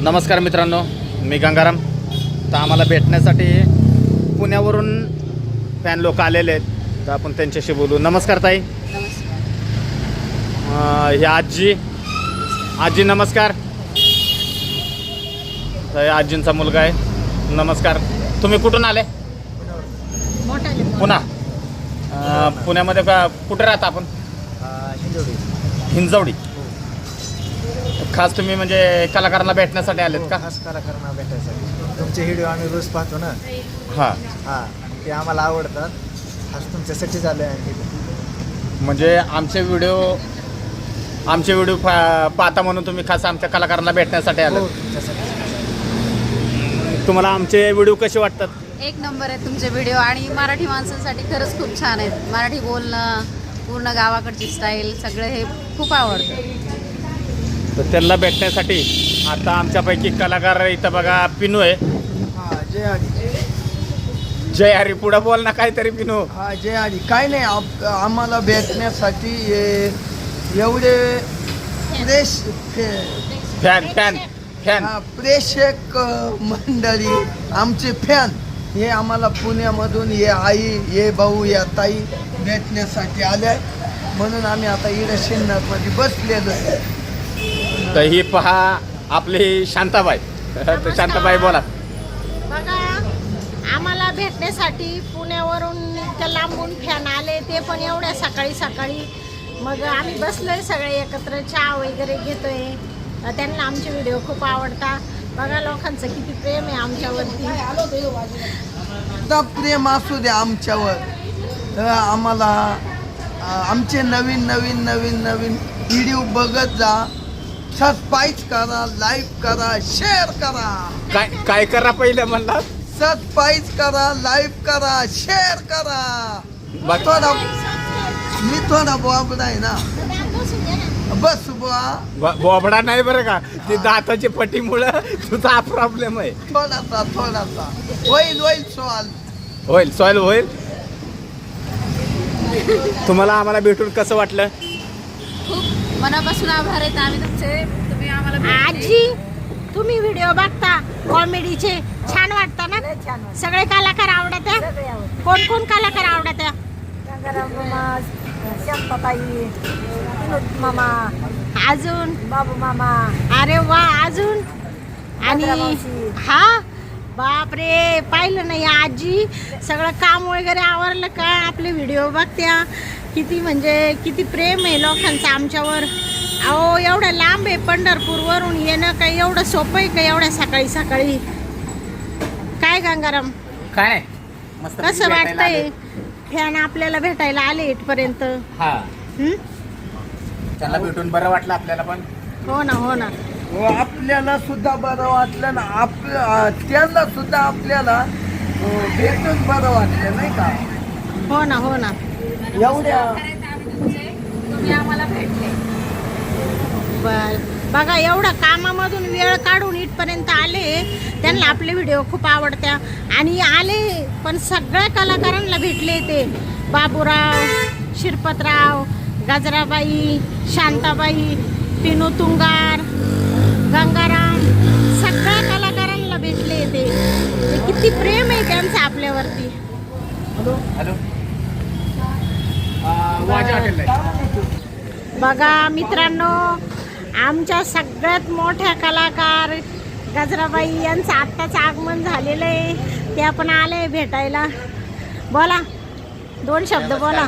नमस्कार मित्रांनो मी गंगाराम. तर आम्हाला भेटण्यासाठी पुण्यावरून फॅन लोक आलेले आहेत. तर आपण त्यांच्याशी बोलू. नमस्कार ताई. ही आजी. आजी नमस्कार. तर आजींचा मुलगा आहे. नमस्कार. तुम्ही कुठून आले? अं, पुण्यामध्ये का कुठे राहता आपण? हिंजवडी. खास तुम्ही म्हणजे कलाकारांना भेटण्यासाठी आलेत का? खास कलाकारांना भेटायसाठी. तुमचे व्हिडिओ आम्ही रोज पाहतो ना? हां. हां ते आम्हाला आवडतात. खास तुमच्यासाठी झालं आहे म्हणजे आमचे व्हिडिओ आमचे व्हिडिओ पा- पाहता म्हणून तुम्ही खास आमच्या कलाकारांना भेटण्यासाठी आले हो तुम्हाला आमचे व्हिडिओ कसे वाटतात? एक नंबर आहे तुमचे व्हिडिओ आणि मराठी माणसांसाठी खरंच खूप छान आहेत. मराठी बोलणं पूर्ण गावाकडची स्टाईल सगळं हे खूप आवडतं. तर त्यांना भेटण्यासाठी आता आमच्यापैकी कलाकार इथं बघा पिनू आहे. हा जय हरी जय हरी पुढं बोल ना काहीतरी पिनू. हा जय हरी काय नाही आप- आम्हाला भेटण्यासाठी हे एवढे प्रेश फे- फॅन फॅन फॅन. हा, प्रेक्षक अ, मंडळी आमचे फॅन हे आम्हाला पुण्यामधून हे आई हे भाऊ या ताई भेटण्यासाठी आले म्हणून आम्ही आता इकडे शिन्नरमध्ये बसलेलो आहे. तर ही पहा आपली शांताबाई. तर शांताबाई बोला. बघा आम्हाला भेटण्यासाठी पुण्यावरून इतक्या लांबून फॅन आले ते पण एवढ्या सकाळी सकाळी. मग आम्ही बसलोय सगळे एकत्र चहा वगैरे घेतोय. तर त्यांना आमचे व्हिडिओ खूप आवडतात. बघा लोकांचं किती प्रेम आहे आमच्यावरती. प्रेम असू द्या आमच्यावर. तर आम्हाला आमचे नवीन नवीन नवीन नवीन व्हिडिओ बघत जा. सबस्क्राईब करा लाईक करा शेअर करा. काय काय करा पहिलं म्हणला? सबस्क्राईब करा लाईक करा शेअर करा. बाकी- थोडा मी थोडा बॉबडा आहे ना. बस बुवा. बोबडा नाही बरं का? ती दाताची पटीमुळं तुझा हा प्रॉब्लेम आहे. थोडासा थोडासा. होईल होईल सवाल. होईल सॉईल होईल. तुम्हाला आम्हाला भेटून कसं वाटलं? मनापासून आभार आहेत आम्ही तुमचे तुम्ही आम्हाला. आजी तुम्ही व्हिडिओ बघता कॉमेडीचे छान वाटता ना? सगळे कलाकार आवडत? कोण कोण कलाकार आवडत? मामा अजून? बाबू मामा. अरे वा अजून? आणि. हा? बापरे पाहिलं नाही आजी. सगळं काम वगैरे आवरलं का? आपले व्हिडिओ बघत्या. किती म्हणजे किती प्रेम आहे लोकांचं आमच्यावर. अहो एवढं लांब आहे पंढरपूरवरून येणं काही एवढं सोपं आहे का एवढ्या सकाळी सकाळी? काय गंगाराम? काय? मस्त कसं वाटतंय? फॅन आपल्याला भेटायला आले इथपर्यंत. हा. हं? त्यांना भेटून बरं वाटलं आपल्याला पण. हो ना हो ना. व आपल्याला सुद्धा बरं वाटलं ना. आपलं त्यांना सुद्धा आपल्याला अं, भेटून बरं वाटलं नाही का? हो ना हो ना. एवढ्या. तुम्ही आम्हाला भेटले बर. बघा एवढं कामामधून वेळ काढून इथपर्यंत आले त्यांना आपले व्हिडिओ खूप आवडत्या. आणि आले पण सगळ्या कलाकारांना भेटले ते. बाबूराव शिरपतराव गजराबाई शांताबाई पिनू तुंगार गंगाराम सगळ्या कलाकारांना भेटले ते. किती प्रेम आहे त्यांचं आपल्यावरती. हॅलो. हॉटेल बघा मित्रांनो आमच्या सगळ्यात मोठ्या कलाकार गजराबाई यांचं आत्ताच आगमन झालेलं आहे. ते आपण आले भेटायला. बोला दोन शब्द बोला.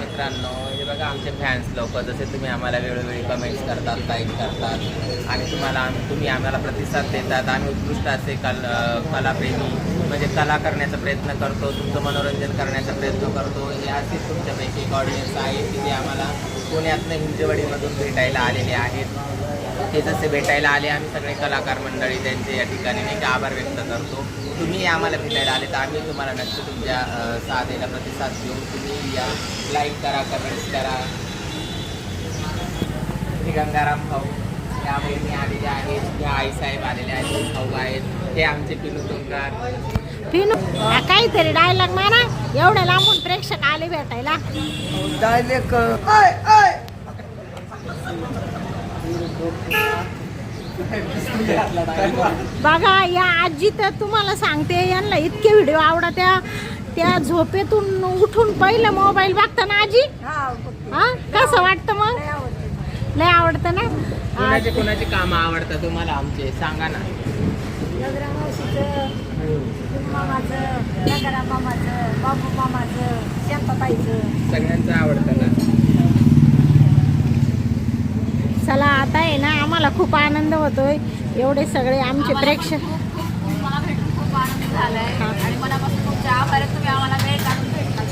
का आमचे फॅन्स लोक जसे तुम्ही आम्हाला वेळोवेळी कमेंट्स करतात लाईक करतात आणि तुम्हाला तुम्ही आम्हाला प्रतिसाद देतात. आम्ही उत्कृष्ट असे कल कलाप्रेमी म्हणजे कला करण्याचा प्रयत्न करतो तुमचं मनोरंजन करण्याचा प्रयत्न करतो. हे असेच तुमच्यापैकी एक ऑडियन्स आहे की जे आम्हाला पुण्यातनं हिंजवडीमधून भेटायला आलेले आहेत. ते जसे भेटायला आले आम्ही सगळे कलाकार मंडळी त्यांचे या ठिकाणी नाही का आभार व्यक्त करतो. तुम्ही आम्हाला भेटायला आले तर आम्ही तुम्हाला नक्की तुमच्या अ, साथेला प्रतिसाद देऊ. तुम्ही या. लाईक करा कमेंट्स करा. हे गंगाराम भाऊ या बहिणी आलेल्या आहेत. या आईसाहेब आलेल्या आहेत. भाऊ आहेत. हे आमचे पिनू तुंगार पिनू काहीतरी डायलॉग मारा. एवढ्या लांबून प्रेक्षक आले भेटायला. आय. बघा या आजी तर तुम्हाला सांगते यांना इतके व्हिडिओ आवडत्या त्या झोपेतून उठून पहिलं मोबाईल बघताना आजी? हा? बघते. हा कसं वाटतं मग? लय आवडते. आवडतं ना? कोणाची कोणाची कामं आवडतात तुम्हाला आमचे? सांगा ना. मामाचं बाबू मामाचं शांताताईचं सगळ्यांचं आवडतं ना. चला आता आहे ना आम्हाला खूप आनंद होतोय. एवढे सगळे आमचे प्रेक्षक खूप खूप खूप मला भेटून खूप आनंद झालाय. आणि मनापासून तुमचे आभार आहेत. तुम्ही आम्हाला वेळ काढून भेटला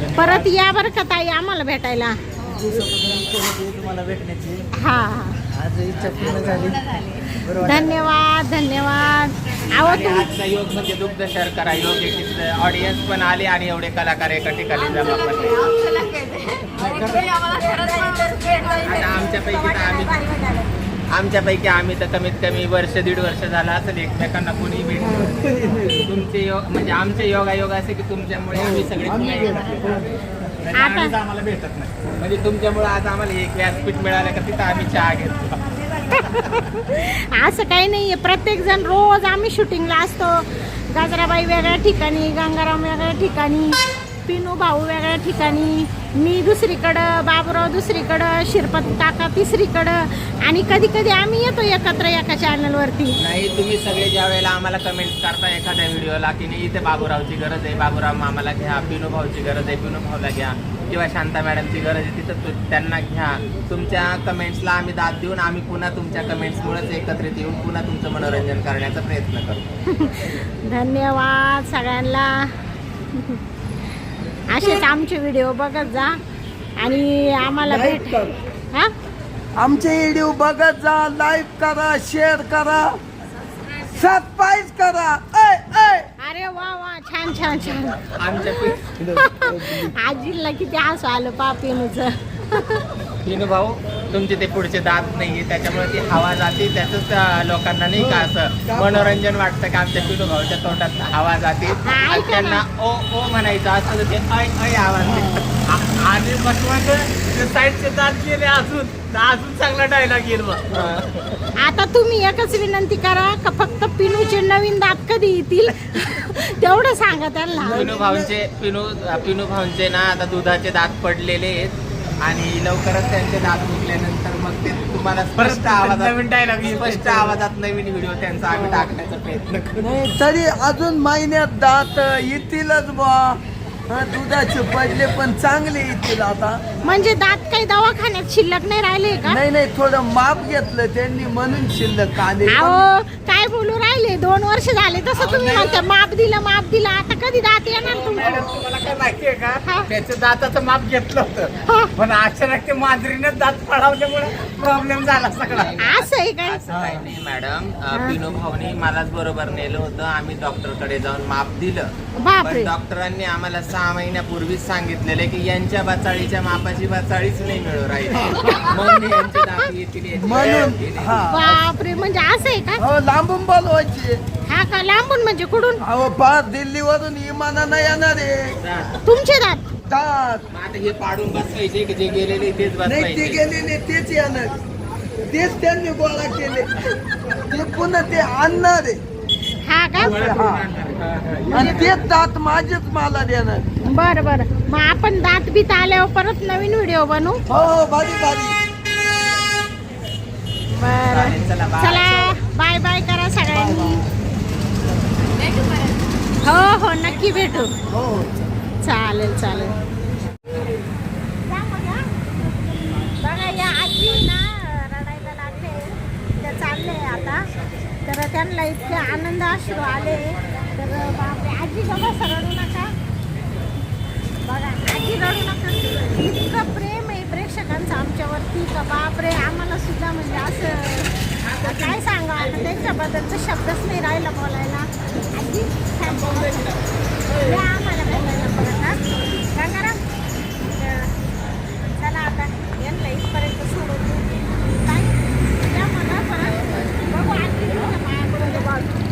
तर परत या बरं का ताई आम्हाला भेटायला. तुम्हाला भेटण्याची. हा. हा आज इच्छा पूर्ण झाली. धन्यवाद धन्यवाद. अहो आणि तुम आजचा योग म्हणजे दुग्ध शर्करा योग आहे की ऑडियन्स पण आले आणि एवढे कलाकार एका ठिकाणी जमा पण आता आमच्यापैकी तर आम्ही. आमच्यापैकी आम्ही तर कमीत कमी वर्ष दीड वर्ष झालं असेल एकमेकांना कोणी भेटलो तुमचे योग म्हणजे आमचे योगायोग असे की तुमच्यामुळे आम्ही सगळे पुन्हा एकत्र येतो. आता आम्हाला भेटत नाही. म्हणजे तुमच्यामुळे आज आम्हाला एक व्यासपीठ मिळालं का तिथं आम्ही चहा घेतो. असं काही नाहीये. प्रत्येक जण रोज आम्ही शूटिंगला असतो. गाजराबाई वेगळ्या ठिकाणी गंगाराम वेगळ्या ठिकाणी पिनू भाऊ वेगळ्या ठिकाणी मी दुसरीकडं बाबूराव दुसरीकडं शिरपत काका तिसरीकडं आणि कधी कधी आम्ही येतो एकत्र एका चॅनलवरती नाही तुम्ही सगळे ज्या वेळेला आम्हाला कमेंट करता एखाद्या व्हिडिओला की नाही इथे बाबूरावची गरज आहे. बाबूराव मामाला घ्या पिनू भाऊची गरज आहे पिनू भाऊला घ्या. किंवा शांता मॅडमची गरज आहे तिथं तु- त्यांना घ्या. तुमच्या कमेंट्सला आम्ही दाद देऊन आम्ही पुन्हा तुमच्या कमेंट्समुळेच एकत्रित येऊन पुन्हा तुमचं मनोरंजन करण्याचा प्रयत्न करतो धन्यवाद सगळ्यांना. असेच आमचे व्हिडिओ बघत जा. आणि आम्हाला भेट कर. हा? आमचे व्हिडिओ बघत जा लाईक करा शेअर करा. सबस्क्राईब करा. अरे वा वा छान छान छान. आजीला किती हसू आलं पापिनूचं. पिनू भाऊ तुमचे ते पुढचे दात नाहीये त्याच्यामुळे ती हवा जाते त्याच लोकांना नाही का असं मनोरंजन वाटतं का आमच्या पिनू भाऊच्या तोंडात हवा जाते? आणि त्यांना ओ ओ म्हणायचं असं तर ते ऐ ऐ आवाज आणि बसवायचं साईडचे दात गेले अजून अजून चांगला डायलॉग येईल मग आता तुम्ही एकच विनंती करा का फक्त पिनूचे नवीन दात कधी येतील? तेवढं सांगा त्यांना. पिनू भाऊंचे पिनू पिनू भाऊंचे ना आता दुधाचे दात पडलेले आहेत. आणि लवकरच त्यांचे दात निघल्यानंतर मग ते तुम्हाला स्पष्ट आवाजात नवीन डायलॉग स्पष्ट आवाजात नवीन व्हिडिओ त्यांचा आम्ही टाकण्याचा प्रयत्न करू नाही तरी अजून महिन्यात दात येतीलच बा दुधाचे पडले पण चांगले येतील आता. म्हणजे दात काही दवाखान्यात शिल्लक नाही राहिले का? नाही नाही थोडं माप घेतलं त्यांनी म्हणून शिल्लक आले. अहो काय बोलू राहिले? दोन वर्ष झाले तसं तुम्ही म्हणता माप दिलं माप दिलं. आता कधी दात येणार तुमचे? तुम्हाला काय माहितीये हा. का त्याचं दाताचं माप घेतलं हा. होतं पण अचानक ते मांजरीने दात पडावल्यामुळे प्रॉब्लेम झाला सगळा. असं आहे काय? असं काही नाही मॅडम. अं, पिनू भाऊनी मलाच बरोबर नेलं होतं. आम्ही डॉक्टरकडे जाऊन माप दिलं. बापरे. पण डॉक्टरांनी आम्हाला सहा महिन्यापूर्वीच सांगितलेलं की यांच्या बाचाळीच्या मापाची बाचाळीच नाही मिळू राहिली. मग मी यांचे दात येतील याची म्हणून नाही. हा. बापरे म्हणजे असं आहे का? हो लांबून बोलवायचे. हा का लांबून म्हणजे कुठून? अहो पार दिल्लीवरून विमानानं येणार आहे. तुमचे दात दात मग आता हे पाडून बसवायचे की जे गेलेले तेच नाही ते बसवायचे? गेलेले तेच येणार. तेच त्यांनी गोळा केले. ते पुन्हा ते आणणार आहे. हा का? हा. आणि तेच दात माझेच मला देणार. बर बर. मग आपण दात बीत आल्यावर परत नवीन व्हिडिओ बनवू? हो हो भारी बर. चालेल, चला, बाय बाय करा सगळ्यांनी. हो हो नक्की भेटू. हो हो. चालेल चालेल. बघा या आजी ना रडायला लागले. त्या चालले आता. तर त्यांना इतके आनंद अश्रू आले. तर बापरे आजी बघा रडू नका बघा आजी रडू नका. इतकं प्रेम आहे प्रेक्षकांचं आमच्यावरती का बापरे आम्हाला सुद्धा म्हणजे असं काय सांगा आता त्यांच्याबद्दलचा शब्दच नाही राहिला बोलायला. आजी आम्हाला बोलायला बघा का सांगा चला आता यांना इथपर्यंत सोडून काय? त्या मला परत. बघू आजी तुमच्या